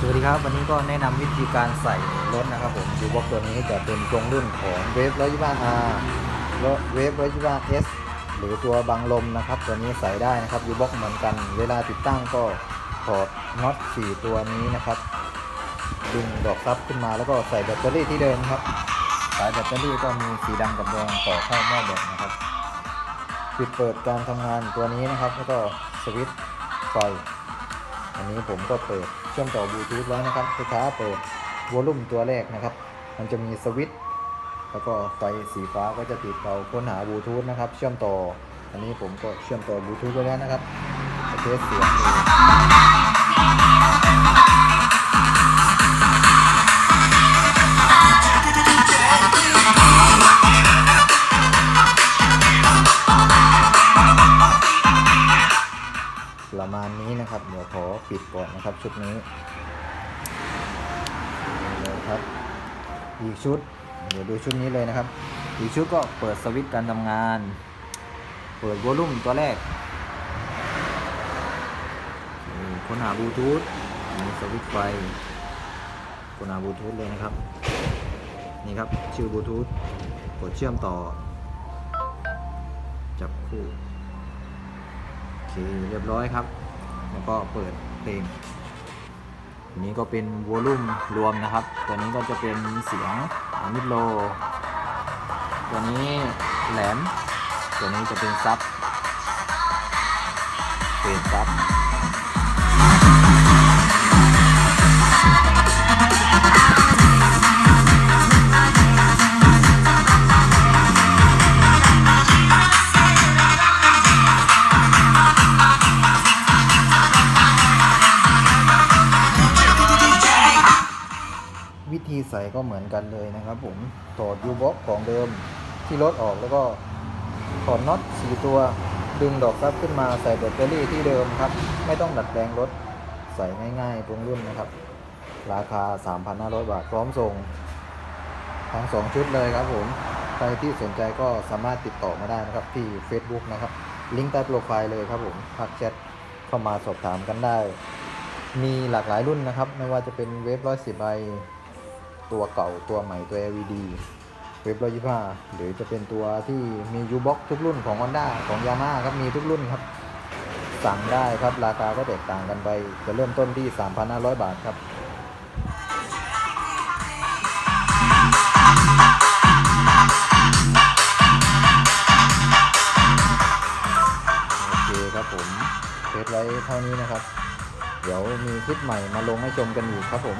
สวัสดีครับ วันนี้ก็แนะนำวิธีการใส่รถนะครับผมยูบ็อกตัวนี้จะเป็นตรงรุ่นของเวฟร้อยยี่ห้า R เวฟร้อยยี่ห้า S หรือตัวบังลมนะครับ ตัวนี้ใส่ได้นะครับยูบ็อกเหมือนกัน เวลาติดตั้งก็ถอดน็อต4ตัวนี้นะครับดึงดอกซับขึ้นมาแล้วก็ใส่แบตเตอรี่ที่เดิมครับ สายแบตเตอรี่ก็มีสีดำกับแดงต่อเข้าหม้อแบตนะครับปิดเปิดการทำงานตัวนี้นะครับ แล้วก็สวิตช์ไฟ อันนี้ผมก็เปิดเชื่อมต่อบลูทูธแล้วนะครับลูกค้าเปิดวอลลุ่มตัวแรกนะครับ มันจะมีสวิตช์แล้วก็ไฟสีฟ้าก็จะติดเราค้นหาบลูทูธนะครับ เชื่อมต่อ อันนี้ผมก็เชื่อมต่อบลูทูธไว้แล้วนะครับเทสเสียง ประมาณนี้นะครับ เดี๋ยวขอปิดก่อนนะครับชุดนี้นี่เลยครับ อีกชุด เดี๋ยวดูชุดนี้เลยนะครับ อีกชุดก็เปิดสวิตช์การทำงาน เปิดวอลลุ่มตัวแรกมีค้นหาบลูทูธมีสวิตช์ไฟค้นหาบลูทูธเลยนะครับ นี่ครับชื่อบลูทูธกดเชื่อมต่อ จับคู่ เคเรียบร้อยครับ แล้วก็เปิดเพลงนนี้ก็เป็นวอลลุ่มรวมนะครับ ตัวนี้ก็จะเป็นเสียงมิดโล ตัวนี้แหลม ตัวนี้จะเป็นซับเป็นซับ วิธีใส่ก็เหมือนกันเลยนะครับผมถอดยูบ็อกของเดิมที่รถออกแล้วก็ถอดน็อตสีตัวดึงดอกซับขึ้นมาใส่แบตเตอรี่ที่เดิมครับ ไม่ต้องดัดแปลงรถใส่ง่ายๆตรงรุ่นนะครับ ราคา 3,500 บาทพร้อมส่งทั้ง2ชุดเลยครับผม ใครที่สนใจก็สามารถติดต่อมาได้นะครับที่ Facebook นะครับ ลิงก์ใต้โปรไฟล์เลยครับผมทักแชทเข้ามาสอบถามกันได้ มีหลากหลายรุ่นนะครับ ไม่ว่าจะเป็นเวฟร้อยสิบไอ ตัวเก่าตัวใหม่ตัว LED เว็บร้อยยี่ห้าหรือจะเป็นตัวที่มี U-Box ทุกรุ่นของ Honda ของ Yamaha ครับมีทุกรุ่นครับ สั่งได้ครับราคาก็แตกต่างกันไป จะเริ่มต้นที่ 3,500 บาทครับโอเคครับผมเทสไว้เท่านี้นะครับ เดี๋ยวมีคลิปใหม่มาลงให้ชมกันอีกครับผม